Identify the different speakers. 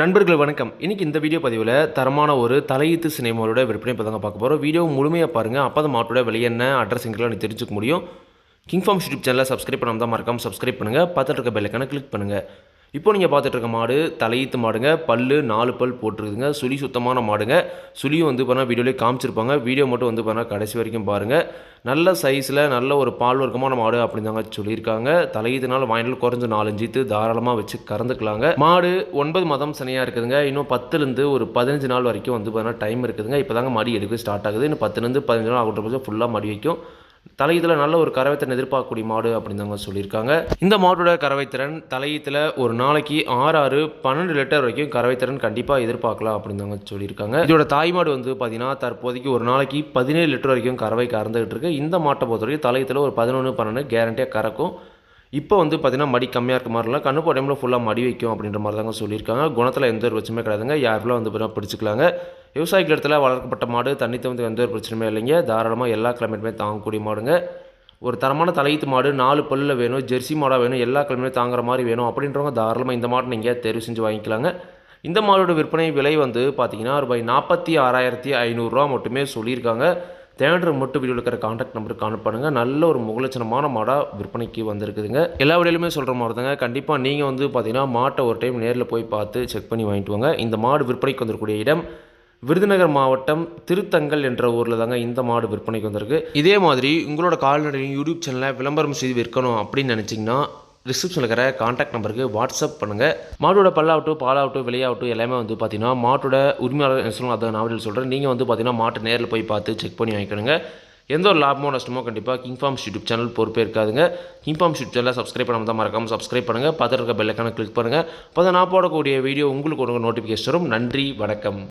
Speaker 1: நண்பர்கள் வணக்கம். இன்னைக்கு இந்த வீடியோ பதிவில் தரமான ஒரு தலையீத்து சினிமாவோட விற்பனை இப்போ தாங்க பார்க்க போகிறோம் வீடியோ முழுமையாக பாருங்கள் அப்போ தான் மாட்டோட விலை என்ன அட்ரஸுங்கெல்லாம் தெரிஞ்சுக்க முடியும். கிங் ஃபார்ம் யூடியூப் சேனலை சப்ஸ்கிரைப் பண்ணாமல் தான் மறக்காமல் சப்ஸ்கிரைப் பண்ணுங்கள் பார்த்துட்டு இருக்க பெல்லைக்கான கிளிக் பண்ணுங்கள் இப்போ நீங்கள் பார்த்துட்டு இருக்க மாடு தலையீத்து மாடுங்க. பல் நாலு பல் போட்டிருக்குதுங்க. சுழி சுத்தமான மாடுங்க. சுழியும் வந்து பார்த்தா வீடியோலேயே காமிச்சிருப்பாங்க. வீடியோ மட்டும் வந்து பார்த்தா கடைசி வரைக்கும் பாருங்கள் நல்ல சைஸில் நல்ல ஒரு பால் வர்க்கமான மாடு அப்படின்னு தாங்க சொல்லியிருக்காங்க. தலையீத்துனால வாயினால் குறைஞ்ச நாலஞ்சு தாராளமாக வச்சு கறந்துக்கலாங்க. மாடு ஒன்பது மாதம் சனியாக இருக்குதுங்க. இன்னும் பத்துலேருந்து ஒரு பதினஞ்சு நாள் வரைக்கும் வந்து பார்த்தீங்கன்னா டைம் இருக்குதுங்க. இப்போ தாங்க மடி எடுக்க ஸ்டார்ட் ஆகுது. இன்னும் பத்துலேருந்து பதினஞ்சு நாள் ஆகிட்ட பட்சம் ஃபுல்லாக மடி வைக்கும். தலையீத்தில் நல்ல ஒரு கறவைத்திறன் எதிர்பார்க்கக்கூடிய மாடு அப்படின்னு தாங்க சொல்லியிருக்காங்க. இந்த மாட்டோட கறவைத்திறன் தலையீத்தில் ஒரு நாளைக்கு ஆறு ஆறு பன்னெண்டு லிட்டர் வரைக்கும் கறவைத்திறன் கண்டிப்பாக எதிர்பார்க்கலாம் அப்படின்னு தாங்க சொல்லியிருக்காங்க. இதோட தாய் மாடு வந்து பார்த்தீங்கன்னா தற்போதைக்கு ஒரு நாளைக்கு பதினேழு லிட்டர் வரைக்கும் கறவை கறந்துகிட்டு இருக்கு. இந்த மாட்டை பொறுத்த வரைக்கும் தலையீத்தில் ஒரு பதினொன்று பன்னெண்டு கேரண்டியாக கறக்கும். இப்போ வந்து பார்த்திங்கன்னா மடி கம்மியாக இருக்க மாதிரிலாம் கண்ணு போட டைமில் ஃபுல்லாக மடி வைக்கும் அப்படின்ற மாதிரி தாங்க சொல்லியிருக்காங்க. குணத்தில் எந்த ஒரு பிரச்சனையும் கிடையாதுங்க. யாரெல்லாம் வந்து பார்த்தீங்கன்னா பிடிச்சிக்கலாங்க. விவசாயிகள் இடத்துல வளர்க்கப்பட்ட மாடு தண்ணி தவிர்த்து எந்த ஒரு பிரச்சனையுமே இல்லைங்க. தாராளமாக எல்லா கிளைமேட்டுமே தாங்கக்கூடிய மாடுங்க. ஒரு தரமான தலையீத்து மாடு நாலு பல்லில் வேணும் ஜெர்சி மாடாக வேணும் எல்லா கிழமையும் தாங்குற மாதிரி வேணும் அப்படின்றவங்க தாராளமாக இந்த மாடு நீங்கள் தெரிவு செஞ்சு வாங்கிக்கலாங்க. இந்த மாடோட விற்பனை விலை வந்து பார்த்தீங்கன்னா ரூபாய் நாற்பத்தி ஆறாயிரத்தி ஐநூறுரூவா மட்டுமே சொல்லியிருக்காங்க. தேடுற மட்டும் வீடியோவில் இருக்கிற காண்டாக்ட் நம்பருக்கு கான்டாக்ட் பண்ணுங்கள் நல்ல ஒரு முகலட்சணமான மாடாக விற்பனைக்கு வந்திருக்குதுங்க. எல்லா வீடியோலையுமே சொல்கிற மாதிரி தாங்க கண்டிப்பாக நீங்கள் வந்து பார்த்தீங்கன்னா மாட்டை ஒரு டைம் நேரில் போய் பார்த்து செக் பண்ணி வாங்கிட்டு வாங்க. இந்த மாடு விற்பனைக்கு வந்திருக்கூடிய இடம் விருதுநகர் மாவட்டம் திருத்தங்கல் என்ற ஊரில் தாங்க இந்த மாடு விற்பனைக்கு வந்திருக்கு. இதே மாதிரி உங்களோட கால்நடை யூடியூப் சேனலில் விளம்பரம் செய்து விற்கணும் அப்படின்னு நினச்சிங்கன்னா டிஸ்கிரிப்ஷனில் இருக்கிற காண்டாக்ட் நம்பருக்கு வாட்ஸ்அப் பண்ணுங்கள் மாட்டோட பல்லாகட்டும் பாலாகட்டும் விலையாகட்டும் எல்லாமே வந்து பார்த்தீங்கன்னா மாட்டோட உரிமையாளர் என்ன சொல்லணும் அதை நான் சொல்கிறேன் நீங்கள் வந்து பார்த்தீங்கன்னா மாட்டை நேரில் போய் பார்த்து செக் பண்ணி வாங்கிக்கணுங்க. எந்த ஒரு லாபமோ நஷ்டமோ கண்டிப்பாக கிங் ஃபார்ம்ஸ் யூடியூப் சேனல் பொறுப்பே இருக்காதுங்க கிங் ஃபார்ம்ஸ் யூடியூப் சேனலை சப்ஸ்கிரைப் பண்ணாமல் தான் மறக்காமல் சப்ஸ்கிரைப் பண்ணுங்கள் பார்த்துட்டு பெல்லைக்கான கிளிக் பண்ணுங்கள் அப்போ தான் நான் போடக்கூடிய வீடியோ உங்களுக்கு ஒரு நோட்டிஃபிகேஷன் வரும். நன்றி வணக்கம்.